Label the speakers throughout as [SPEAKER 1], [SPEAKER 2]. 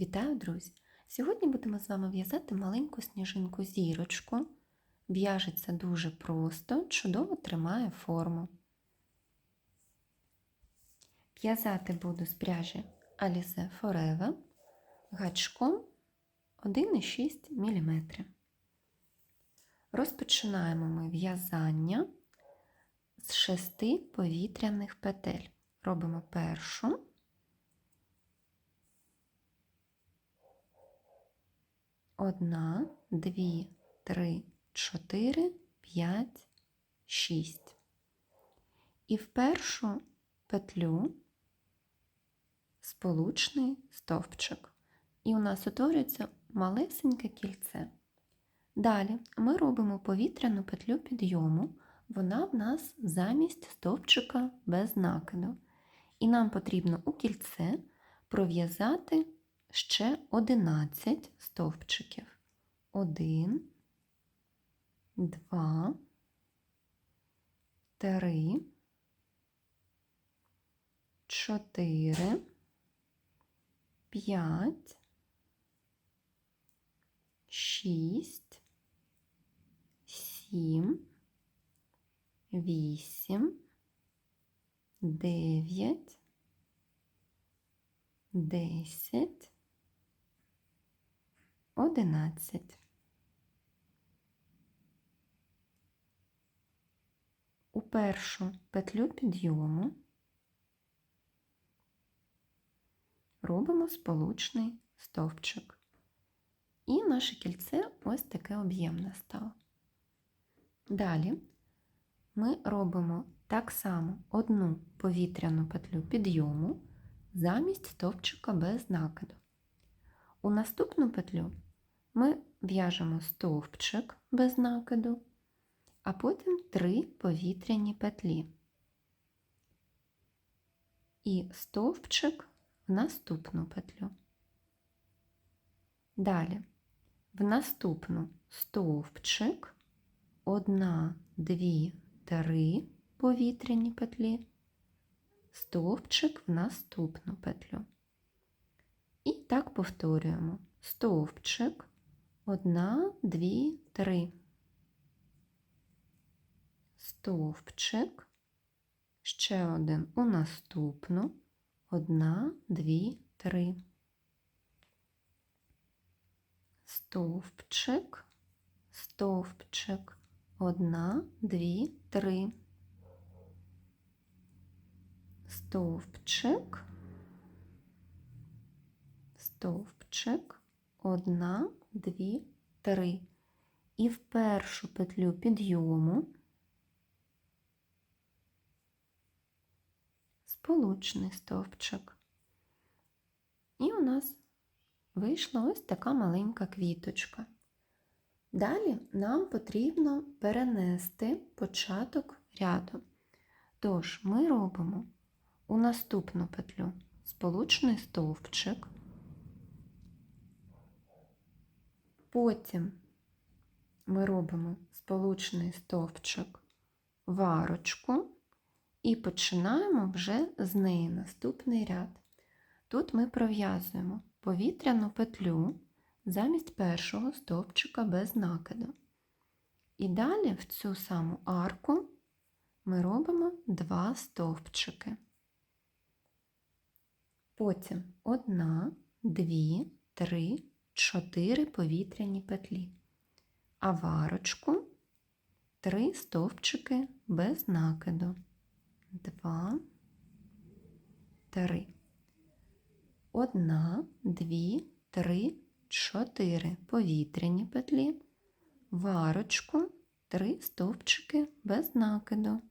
[SPEAKER 1] Вітаю, друзі! Сьогодні будемо з вами в'язати маленьку сніжинку зірочку. В'яжеться дуже просто, чудово тримає форму. В'язати буду з пряжі Alize Forever гачком 1,6 мм. Розпочинаємо ми в'язання з шести повітряних петель. Робимо першу. Одна, дві, три, чотири, п'ять, шість. І в першу петлю сполучний стовпчик. І у нас утворюється малесеньке кільце. Далі ми робимо повітряну петлю підйому, вона в нас замість стовпчика без накиду. І нам потрібно у кільце пров'язати ще 11 стовпчиків. 1, 2, 3, 4, 5, 6, 7, 8, 9, 10, 11. У першу петлю підйому робимо сполучний стовпчик. І наше кільце ось таке об'ємне стало. Далі ми робимо так само одну повітряну петлю підйому замість стовпчика без накиду. У наступну петлю ми в'яжемо стовпчик без накиду, а потім три повітряні петлі. І стовпчик в наступну петлю. Далі в наступну стовпчик, одна, дві, три повітряні петлі, стовпчик в наступну петлю. І так повторюємо стовпчик, одна, дві, три. Стовпчик, ще один у наступну, одна, дві, три. Стовпчик, стовпчик, одна, дві, три. Стовпчик, стовпчик, одна, дві, три. І в першу петлю підйому сполучний стовпчик. І у нас вийшла ось така маленька квіточка. Далі нам потрібно перенести початок ряду. Тож ми робимо у наступну петлю сполучний стовпчик, потім ми робимо сполучний стовпчик в арочку і починаємо вже з неї наступний ряд. Тут ми пров'язуємо повітряну петлю замість першого стовпчика без накиду. І далі в цю саму арку ми робимо два стовпчики. Потім одна, дві, три, чотири повітряні петлі. А в арочку три стовпчики без накиду. Два, три. Одна, дві, три, чотири повітряні петлі, в арочку три стовпчики без накиду.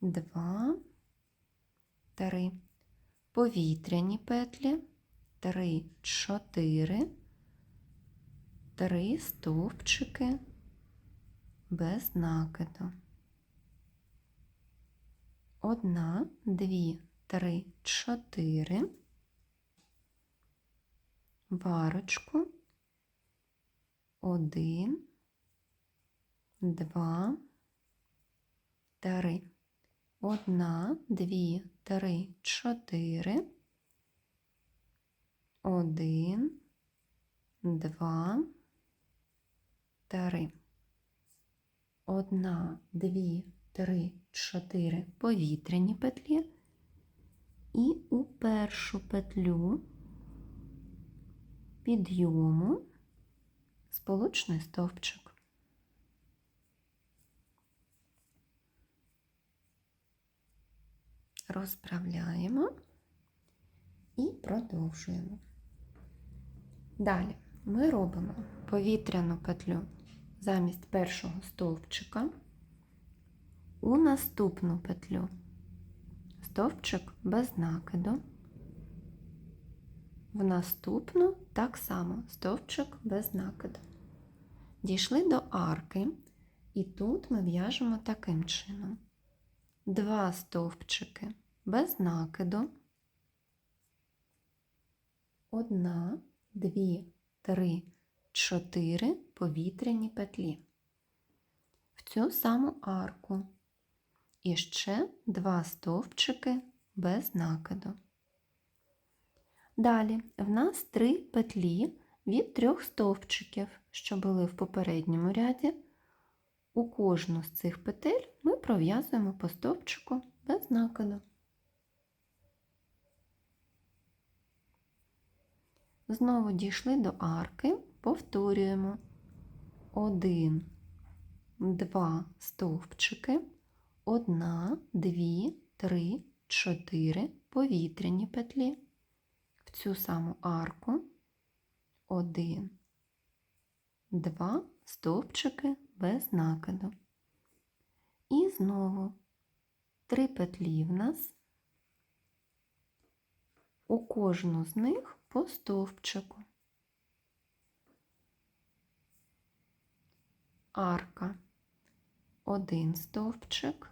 [SPEAKER 1] Два, три. Повітряні петлі, три, чотири, три стовпчики без накиду. Одна, дві, три, чотири варочку. Один, два, три. Одна, дві, три, чотири. Один, два, три. Одна, дві, три, чотири повітряні петлі. І у першу петлю підйому сполучний стовпчик. Розправляємо і продовжуємо. Далі ми робимо повітряну петлю замість першого стовпчика у наступну петлю. Стовпчик без накиду, в наступну так само стовпчик без накиду. Дійшли до арки, і тут ми в'яжемо таким чином: два стовпчики без накиду, одна, дві, три, чотири повітряні петлі. В цю саму арку і ще два стовпчики без накиду. Далі в нас три петлі від трьох стовпчиків, що були в попередньому ряді. У кожну з цих петель ми пров'язуємо по стовпчику без накиду. Знову дійшли до арки, повторюємо один, два стовпчики, одна, дві, три, чотири повітряні петлі. В цю саму арку один, два стовпчики без накиду. І знову три петлі в нас. У кожну з них по стовпчику. Арка. Один стовпчик,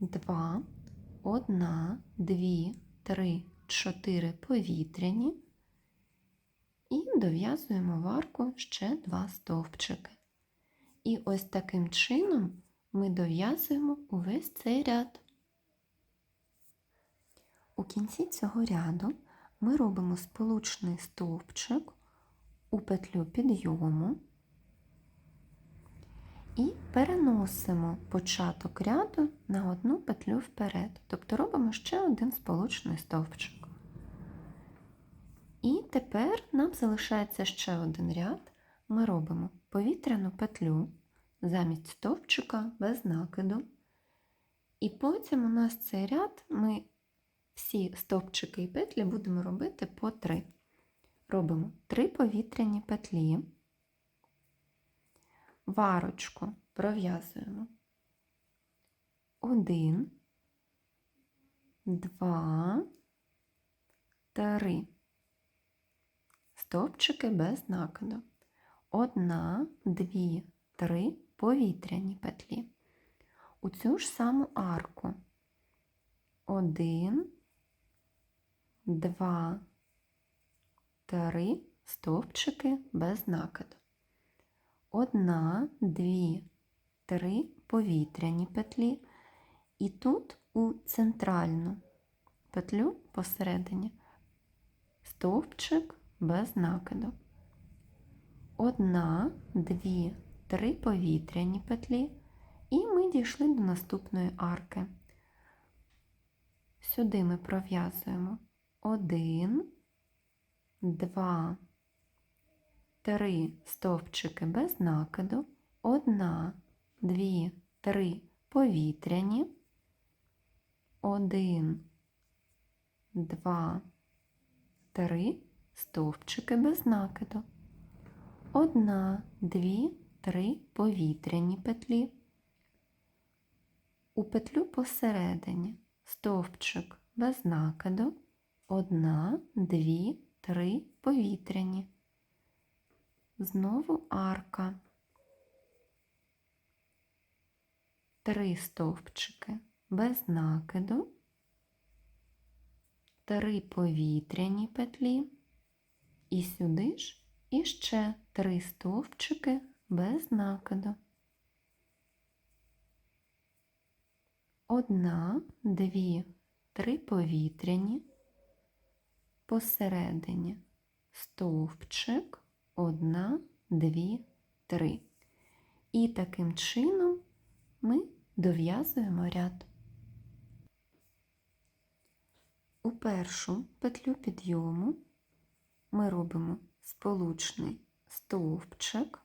[SPEAKER 1] два, одна, дві, три, чотири повітряні. І дов'язуємо в арку ще два стовпчики. І ось таким чином ми дов'язуємо увесь цей ряд. У кінці цього ряду ми робимо сполучний стовпчик у петлю підйому і переносимо початок ряду на одну петлю вперед. Тобто робимо ще один сполучний стовпчик. І тепер нам залишається ще один ряд. Ми робимо повітряну петлю замість стовпчика без накиду. І потім у нас цей ряд ми всі стовпчики і петлі будемо робити по три. Робимо три повітряні петлі, варочку пров'язуємо один, два, три. Стовпчики без накиду. Одна, дві, три повітряні петлі. У цю ж саму арку. Один, два, три стовпчики без накиду. Одна, дві, три повітряні петлі. І тут у центральну петлю посередині стовпчик без накиду. Одна, дві, три повітряні петлі, і ми дійшли до наступної арки. Сюди ми пров'язуємо один, два, три стовпчики без накиду, одна, дві, три повітряні, один, два, три стовпчики без накиду, одна, дві, три повітряні петлі. У петлю посередині стовпчик без накиду, одна, дві, три повітряні. Знову арка. Три стовпчики без накиду, три повітряні петлі, і сюди ж іще три стовпчики без накиду. Одна, дві, три повітряні, посередині стовпчик, одна, дві, три. І таким чином ми дов'язуємо ряд. У першу петлю підйому ми робимо сполучний стовпчик,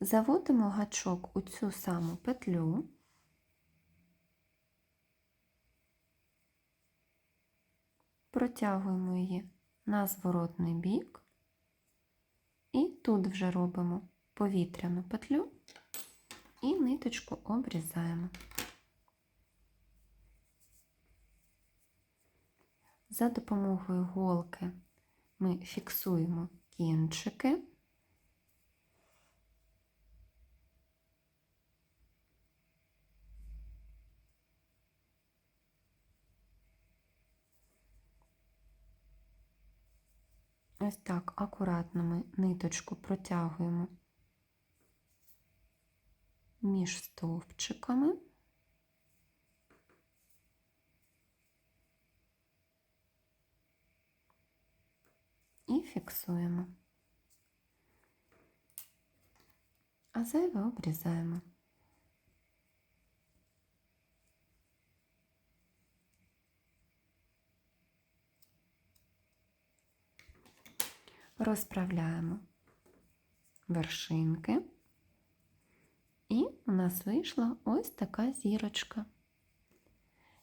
[SPEAKER 1] заводимо гачок у цю саму петлю, протягуємо її на зворотний бік і тут вже робимо повітряну петлю і ниточку обрізаємо. За допомогою голки ми фіксуємо кінчики. Ось так акуратно ми ниточку протягуємо між стовпчиками. І фіксуємо. А зайве обрізаємо. Розправляємо вершинки. І у нас вийшла ось така зірочка.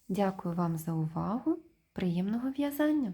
[SPEAKER 1] Дякую вам за увагу. Приємного в'язання!